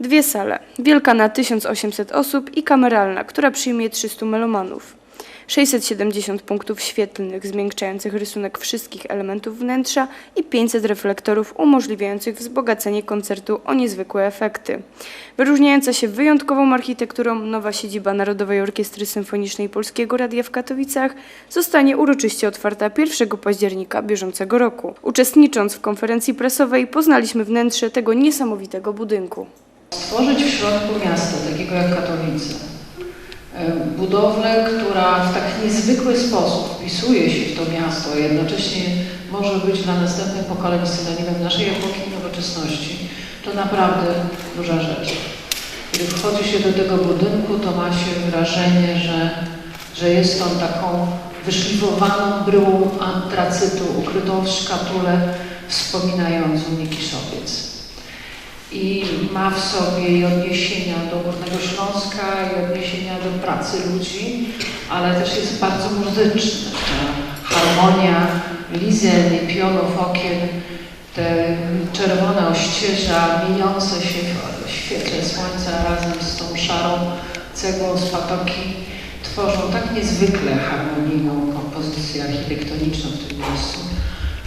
Dwie sale. Wielka na 1800 osób i kameralna, która przyjmie 300 melomanów. 670 punktów świetlnych zmiękczających rysunek wszystkich elementów wnętrza i 500 reflektorów umożliwiających wzbogacenie koncertu o niezwykłe efekty. Wyróżniająca się wyjątkową architekturą, nowa siedziba Narodowej Orkiestry Symfonicznej Polskiego Radia w Katowicach zostanie uroczyście otwarta 1 października bieżącego roku. Uczestnicząc w konferencji prasowej poznaliśmy wnętrze tego niesamowitego budynku. Stworzyć w środku miasta, takiego jak Katowice, e, budowlę, która w tak niezwykły sposób wpisuje się w to miasto, a jednocześnie może być dla następnych pokoleń synonimem naszej epoki nowoczesności, to naprawdę duża rzecz. Kiedy wchodzi się do tego budynku, to ma się wrażenie, że, że jest on taką wyszlifowaną bryłą antracytu, ukrytą w szkatule wspominającą Nikiszowiec i ma w sobie i odniesienia do Górnego Śląska, i odniesienia do pracy ludzi, ale też jest bardzo muzyczny. Ta harmonia lizen i pionów okien, te czerwone ościeża mieniące się w świetle słońca razem z tą szarą cegłą z patoki tworzą tak niezwykle harmonijną kompozycję architektoniczną w tym miejscu,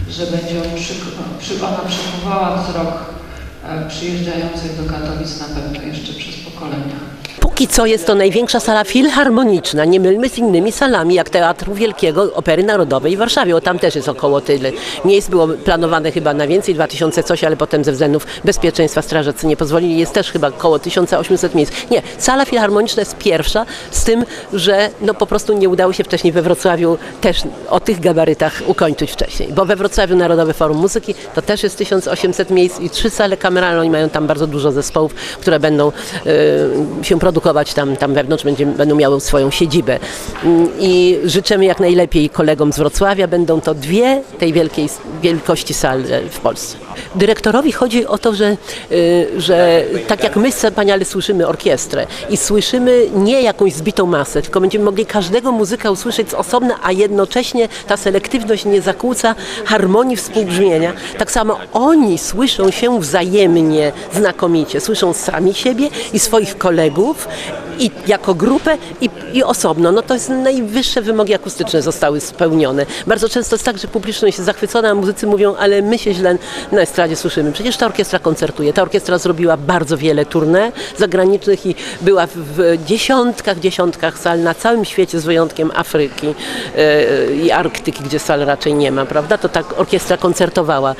że będzie ona przykuwała wzrok przyjeżdżających do Katowic na pewno jeszcze przez pokolenia. Póki co jest to największa sala filharmoniczna, nie mylmy z innymi salami, jak Teatru Wielkiego Opery Narodowej w Warszawie, bo tam też jest około tyle. Miejsc było planowane chyba na więcej, 2000 coś, ale potem ze względów bezpieczeństwa strażacy nie pozwolili, jest też chyba około 1800 miejsc. Nie, sala filharmoniczna jest pierwsza, z tym, że no po prostu nie udało się wcześniej we Wrocławiu też o tych gabarytach ukończyć wcześniej, bo we Wrocławiu Narodowe Forum Muzyki to też jest 1800 miejsc i trzy sale kameralne, oni mają tam bardzo dużo zespołów, które będą e, się produkować tam, tam wewnątrz, będzie, będą miały swoją siedzibę. Mm, I życzymy jak najlepiej kolegom z Wrocławia, będą to dwie tej wielkiej wielkości sal w Polsce. Dyrektorowi chodzi o to, że, y, że tak jak my wspaniale słyszymy orkiestrę i słyszymy nie jakąś zbitą masę, tylko będziemy mogli każdego muzyka usłyszeć z osobna, a jednocześnie ta selektywność nie zakłóca harmonii współbrzmienia. Tak samo oni słyszą się wzajemnie znakomicie, słyszą sami siebie i swoich kolegów i jako grupę i, i osobno. No to jest najwyższe wymogi akustyczne zostały spełnione. Bardzo często jest tak, że publiczność jest zachwycona, a muzycy mówią, ale my się źle na estradzie słyszymy. Przecież ta orkiestra koncertuje. Ta orkiestra zrobiła bardzo wiele tournée zagranicznych i była w, dziesiątkach, dziesiątkach sal na całym świecie z wyjątkiem Afryki e, i Arktyki, gdzie sal raczej nie ma, prawda? To tak orkiestra koncertowała. E,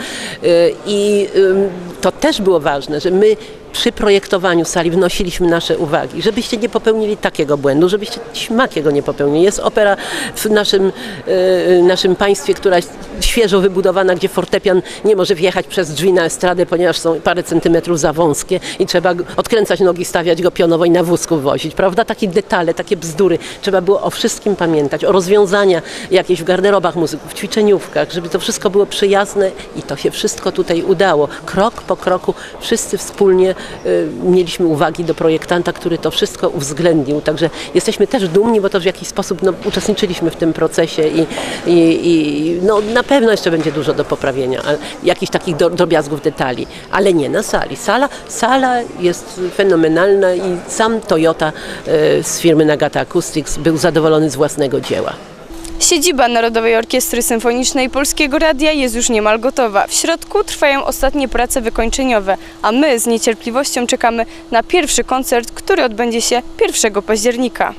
I ym, to też było ważne, że my przy projektowaniu sali wnosiliśmy nasze uwagi, żebyście nie popełnili takiego błędu, żebyście śmakiego nie popełnili. Jest opera w naszym, e, naszym państwie, która świeżo wybudowana, gdzie fortepian nie może wjechać przez drzwi na estradę, ponieważ są parę centymetrów za wąskie i trzeba odkręcać nogi, stawiać go pionowo i na wózku wozić, prawda? Takie detale, takie bzdury. Trzeba było o wszystkim pamiętać, o rozwiązania jakieś w garderobach muzyków, w ćwiczeniówkach, żeby to wszystko było przyjazne i to się wszystko tutaj udało. Krok po kroku wszyscy wspólnie y, mieliśmy uwagi do projektanta, który to wszystko uwzględnił. Także jesteśmy też dumni, bo to w jakiś sposób no, uczestniczyliśmy w tym procesie i, i, i no, na pewno jeszcze będzie dużo do poprawienia, jakichś takich drobiazgów, detali, ale nie na sali. Sala, sala jest fenomenalna i sam Toyota y, z firmy Nagata Acoustics był zadowolony z własnego dzieła. Siedziba Narodowej Orkiestry Symfonicznej Polskiego Radia jest już niemal gotowa. W środku trwają ostatnie prace wykończeniowe, a my z niecierpliwością czekamy na pierwszy koncert, który odbędzie się 1 października.